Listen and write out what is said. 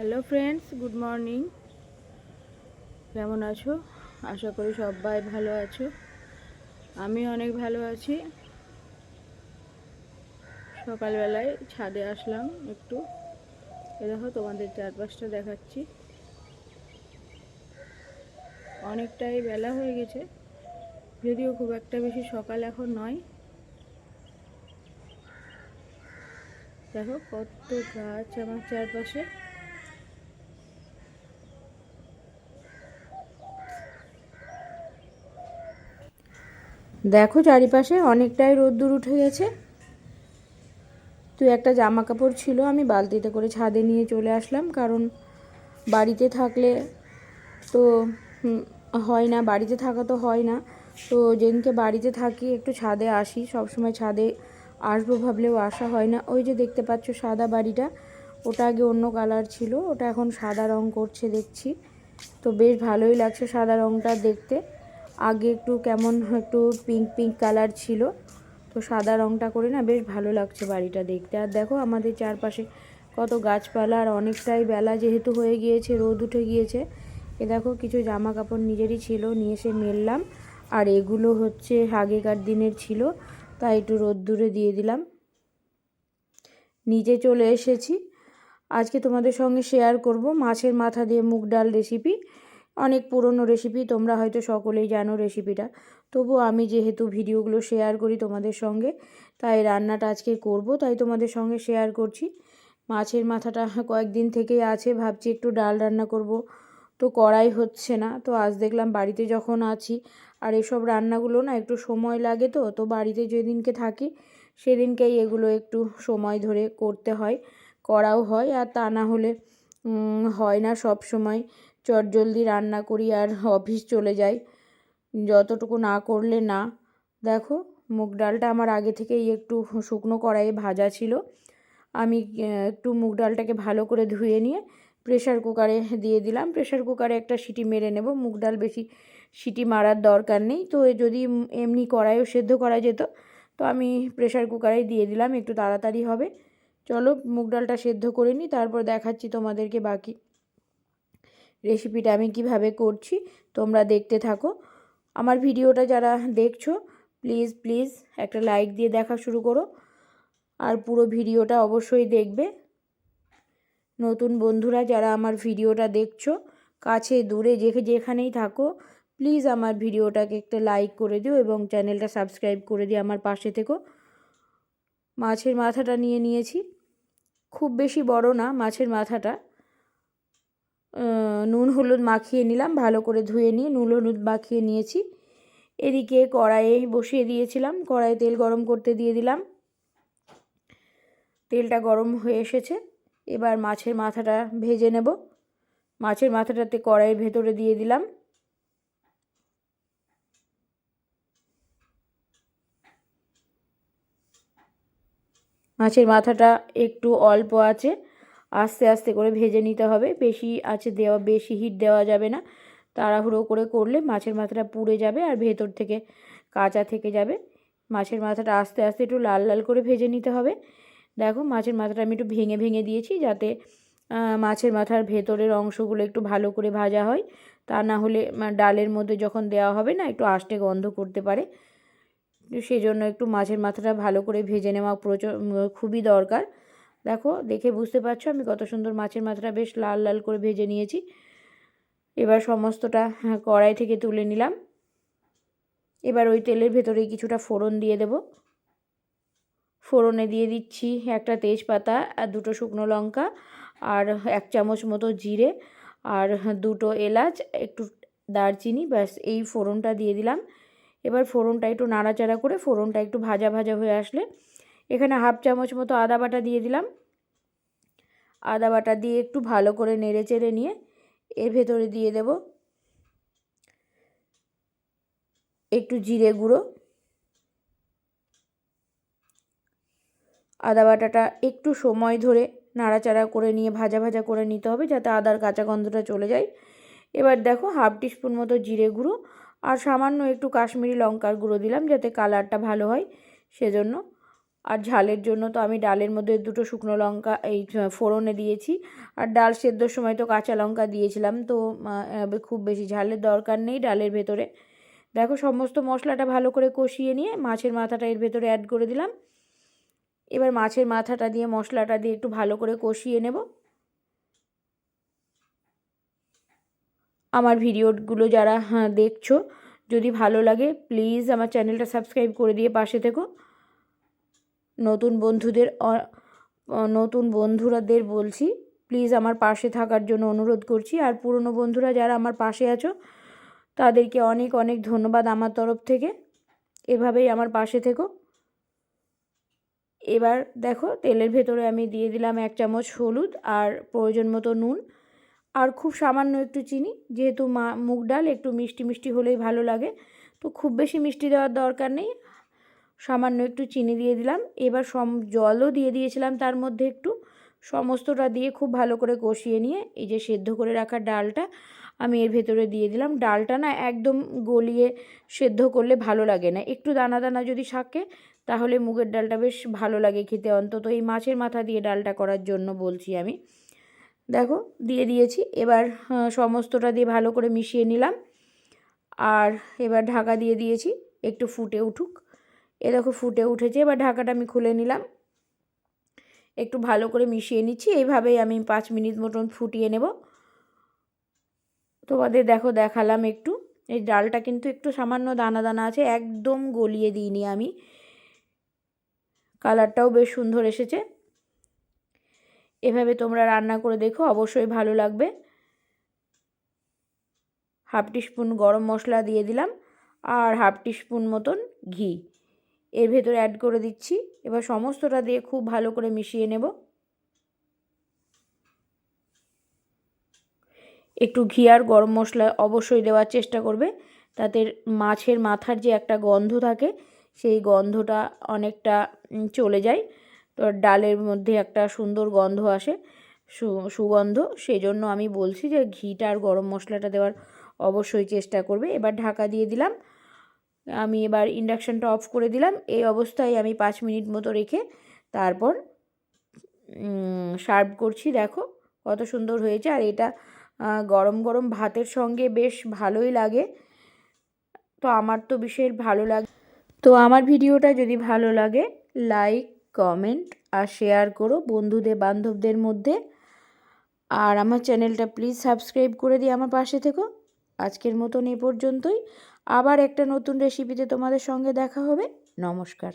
Hello friends good morning কেমন আছো? আশা করি সবাই ভালো আছো। আমি অনেক ভালো আছি। সকালবেলায় ছাদে আসলাম একটু। এ দেখো, তোমাদের চারপাশটা দেখাচ্ছি। অনেকটাই বেলা হয়ে গেছে। যদিও খুব একটা বেশি সকাল এখন নয়। দেখো, কত গাছ আমার চারপাশে। দেখো চারিপাশে অনেকটাই রোদ্দুর উঠে গেছে। তুই একটা জামা কাপড় ছিল, আমি বালতিতে করে ছাদে নিয়ে চলে আসলাম, কারণ বাড়িতে থাকলে তো হয় না, বাড়িতে থাকা তো হয় না। তো যেদিনকে বাড়িতে থাকি, একটু ছাদে আসি সব সময় ছাদে আসব ভাবলেও আসা হয় না। ওই যে দেখতে পাচ্ছ সাদা বাড়িটা, ওটা আগে অন্য কালার ছিল, ওটা এখন সাদা রং করছে দেখছি। তো বেশ ভালোই লাগছে সাদা রংটা দেখতে। আগে একটু কেমন একটু পিঙ্ক পিঙ্ক কালার ছিল, তো সাদা রংটা করে না বেশ ভালো লাগছে বাড়িটা দেখতে। আর দেখো আমাদের চারপাশে কত গাছপালা আর অনেকটাই বেলা যেহেতু হয়ে গিয়েছে, রোদ উঠে গিয়েছে, এ দেখো কিছু জামা কাপড় নিজেরই ছিল, নিয়ে এসে মেললাম। আর এগুলো হচ্ছে আগেকার দিনের ছিল, তাই একটু রোদ্দুরে দিয়ে দিলাম। নিচে চলে এসেছি। আজকে তোমাদের সঙ্গে শেয়ার করব মাছের মাথা দিয়ে মুগ ডাল রেসিপি অনেক পুরনো রেসিপি তোমরা হয়তো সকলেই জানো রেসিপিটা তবু আমি যেহেতু ভিডিওগুলো শেয়ার করি তোমাদের সঙ্গে, তাই রান্নাটা আজকে করব, তাই তোমাদের সঙ্গে শেয়ার করছি। মাছের মাথাটা কয়েকদিন থেকেই আছে, ভাবছি একটু ডাল রান্না করব। তো করাই হচ্ছে না, তো আজ দেখলাম বাড়িতে যখন আছি, আর এসব রান্নাগুলো না একটু সময় লাগে তো তো বাড়িতে যেদিনকে থাকি, সেদিনকেই এগুলো একটু সময় ধরে করতে হয়, করাও হয়, আর তা না হলে হয় না সব সময়। চটজলদি রান্না করি আর অফিস চলে যাই। যতটুকু না করলে না। দেখো, মুগ ডালটা আমার আগে থেকেই একটু শুকনো কড়াইয়ে ভাজা ছিল। আমি একটু মুগ ডালটাকে ভালো করে ধুয়ে নিয়ে প্রেশার কুকারে দিয়ে দিলাম। প্রেশার কুকারে একটা সিটি মেরে নেব। মুগ ডাল বেশি সিটি মারার দরকার নেই। তো যদি এমনি কড়াইও সেদ্ধ করা যেত, তো আমি প্রেশার কুকারেই দিয়ে দিলাম। একটু তাড়াতাড়ি হবে। চলো, মুগ ডালটা সেদ্ধ করে নিই, তারপর দেখাচ্ছি তোমাদেরকে বাকি। রেসিপিটা আমি কীভাবে করছি তোমরা দেখতে থাকো। আমার ভিডিওটা যারা দেখছ প্লিজ প্লিজ একটা লাইক দিয়ে দেখা শুরু করো। আর পুরো ভিডিওটা অবশ্যই দেখবে। নতুন বন্ধুরা যারা আমার ভিডিওটা দেখছ, কাছে, দূরে, যে যেখানেই থাকো প্লিজ আমার ভিডিওটাকে একটা লাইক করে দিও এবং চ্যানেলটা সাবস্ক্রাইব করে দিও আমার পাশে থেকো। মাছের মাথাটা নিয়ে নিয়েছি। খুব বেশি বড় না মাছের মাথাটা। নুন হলুদ মাখিয়ে নিলাম, ভালো করে ধুয়ে নিয়ে নুন হলুদ মাখিয়ে নিয়েছি। এদিকে কড়াইয়ে বসিয়ে দিয়েছিলাম, কড়াইয়ে তেল গরম করতে দিয়ে দিলাম। তেলটা গরম হয়ে এসেছে, এবার মাছের মাথাটা ভেজে নেব। মাছের মাথাটাতে কড়াইয়ের ভেতরে দিয়ে দিলাম। মাছের মাথাটা একটু অল্প আছে। আস্তে আস্তে করে ভেজে নিতে হবে। বেশি আছে দেওয়া, বেশি হিট দেওয়া যাবে না। তাড়াহুড়ো করে করলে মাছের মাথাটা পুড়ে যাবে আর ভেতর থেকে কাঁচা থেকে যাবে। মাছের মাথাটা আস্তে আস্তে একটু লাল লাল করে ভেজে নিতে হবে। দেখো মাছের মাথাটা আমি একটু ভেঙে ভেঙে দিয়েছি যাতে মাছের মাথার ভেতরের অংশগুলো একটু ভালো করে ভাজা হয়। তা না হলে ডালের মধ্যে যখন দেওয়া হবে না একটু আষ্টে গন্ধ করতে পারে। তো সেই জন্য একটু মাছের মাথাটা ভালো করে ভেজে নেওয়া প্রচুর খুবই দরকার। দেখো দেখে বুঝতে পারছ আমি কত সুন্দর মাছের মাথাটা বেশ লাল লাল করে ভেজে নিয়েছি। এবার সমস্তটা হ্যাঁ, কড়াই থেকে তুলে নিলাম। এবার ওই তেলের ভেতরে কিছুটা ফোড়ন দিয়ে দেব। ফোড়নে দিয়ে দিচ্ছি একটা তেজপাতা আর দুটো শুকনো লঙ্কা আর এক চামচ মতো জিরে আর দুটো এলাচ একটু দারচিনি ব্যাস এই ফোড়নটা দিয়ে দিলাম। এবার ফোড়নটা একটু নাড়াচাড়া করে ফোড়নটা একটু ভাজা ভাজা হয়ে আসলে এখানে হাফ চামচ মতো আদা বাটা দিয়ে দিলাম। আদা বাটা দিয়ে একটু ভালো করে নেড়ে চেড়ে নিয়ে এর ভেতরে দিয়ে দেব একটু জিরে গুঁড়ো। আদা বাটাটা একটু সময় ধরে নাড়াচাড়া করে নিয়ে ভাজা ভাজা করে নিতে হবে যাতে আদার কাঁচা গন্ধটা চলে যায়। এবার দেখো হাফ টিস্পুন মতো জিরে গুঁড়ো আর সামান্য একটু কাশ্মীরি লঙ্কার গুঁড়ো দিলাম যাতে কালারটা ভালো হয় সেজন্য। আর ঝালের জন্য তো আমি ডালের মধ্যে দুটো শুকনো লঙ্কা, এই ফোড়নে দিয়েছি। আর ডাল সেদ্ধর সময় তো কাঁচা লঙ্কা দিয়েছিলাম, তো খুব বেশি ঝালের দরকার নেই ডালের ভেতরে। দেখো সমস্ত মশলাটা ভালো করে কষিয়ে নিয়ে মাছের মাথাটা এর ভেতরে অ্যাড করে দিলাম। এবার মাছের মাথাটা দিয়ে, মশলাটা দিয়ে একটু ভালো করে কষিয়ে নেব। আমার ভিডিওগুলো যারা হ্যাঁ দেখছ, যদি ভালো লাগে প্লিজ আমার চ্যানেলটা সাবস্ক্রাইব করে দিয়ে পাশে থেকো। নতুন বন্ধুদের নতুন বন্ধুরাদের বলছি প্লিজ আমার পাশে থাকার জন্য অনুরোধ করছি। আর পুরনো বন্ধুরা যারা আমার পাশে আছো, তাদেরকে অনেক অনেক ধন্যবাদ আমার তরফ থেকে। এভাবেই আমার পাশে থেকো। এবার দেখো, তেলের ভেতরে আমি দিয়ে দিলাম এক চামচ হলুদ আর প্রয়োজন মতো নুন। আর খুব সামান্য একটু চিনি, যেহেতু মা, মুগ ডাল একটু মিষ্টি মিষ্টি হলেই ভালো লাগে। তো খুব বেশি মিষ্টি দেওয়ার দরকার নেই। সামান্য একটু চিনি দিয়ে দিলাম। এবার সম, জলও দিয়ে দিয়েছিলাম তার মধ্যে একটু। সমস্তটা দিয়ে খুব ভালো করে কষিয়ে নিয়ে এই যে সেদ্ধ করে রাখা ডালটা আমি এর ভেতরে দিয়ে দিলাম। ডালটা না একদম গলিয়ে সেদ্ধ করলে ভালো লাগে না। একটু দানা দানা যদি থাকে তাহলে মুগের ডালটা বেশ ভালো লাগে খেতে। অন্তত এই মাছের মাথা দিয়ে ডালটা করার জন্য বলছি আমি। দেখো, দিয়ে দিয়েছি। এবার সমস্তটা দিয়ে ভালো করে মিশিয়ে নিলাম। আর এবার ঢাকা দিয়ে দিয়েছি। একটু ফুটে উঠুক। এ দেখো ফুটে উঠেছে, এবার ঢাকাটা আমি খুলে নিলাম। একটু ভালো করে মিশিয়ে নিচ্ছি, এইভাবেই আমি পাঁচ মিনিট মতন ফুটিয়ে নেব। তোমাদের দেখো দেখালাম একটু, এই ডালটা কিন্তু একটু সামান্য দানা দানা আছে, একদম গলিয়ে দিইনি আমি। কালারটাও বেশ সুন্দর এসেছে। এভাবে তোমরা রান্না করে দেখো, অবশ্যই ভালো লাগবে। হাফ টিস্পুন গরম মশলা দিয়ে দিলাম, আর হাফ টিস্পুন মতন ঘি। এর ভেতরে অ্যাড করে দিচ্ছি। এবার সমস্তটা দিয়ে খুব ভালো করে মিশিয়ে নেব। একটু ঘি আর গরম মশলা অবশ্যই দেওয়ার চেষ্টা করবে। তাতে মাছের মাথার যে একটা গন্ধ থাকে, সেই গন্ধটা অনেকটা চলে যায়। তো ডালের মধ্যে একটা সুন্দর গন্ধ আসে সুগন্ধ। সেই জন্য আমি বলছি যে ঘিটা আর গরম মশলাটা দেওয়ার অবশ্যই চেষ্টা করবে। এবার ঢাকা দিয়ে দিলাম। আমি এবার ইন্ডাকশানটা অফ করে দিলাম। এই অবস্থায় আমি পাঁচ মিনিট মতো রেখে তারপর সার্ভ করছি। দেখো কত সুন্দর হয়েছে। আর এটা গরম গরম ভাতের সঙ্গে বেশ ভালোই লাগে। তো আমার তো বিশেষ ভালো লাগে, তো আমার ভিডিওটা যদি ভালো লাগে লাইক কমেন্ট আর শেয়ার করো বন্ধুদের, বান্ধবদের মধ্যে। আর আমার চ্যানেলটা প্লিজ সাবস্ক্রাইব করে দিয়ে আমার পাশে থেকো। আজকের মতন এ পর্যন্তই। আবার একটা নতুন রেসিপিতে তোমাদের সঙ্গে দেখা হবে। নমস্কার।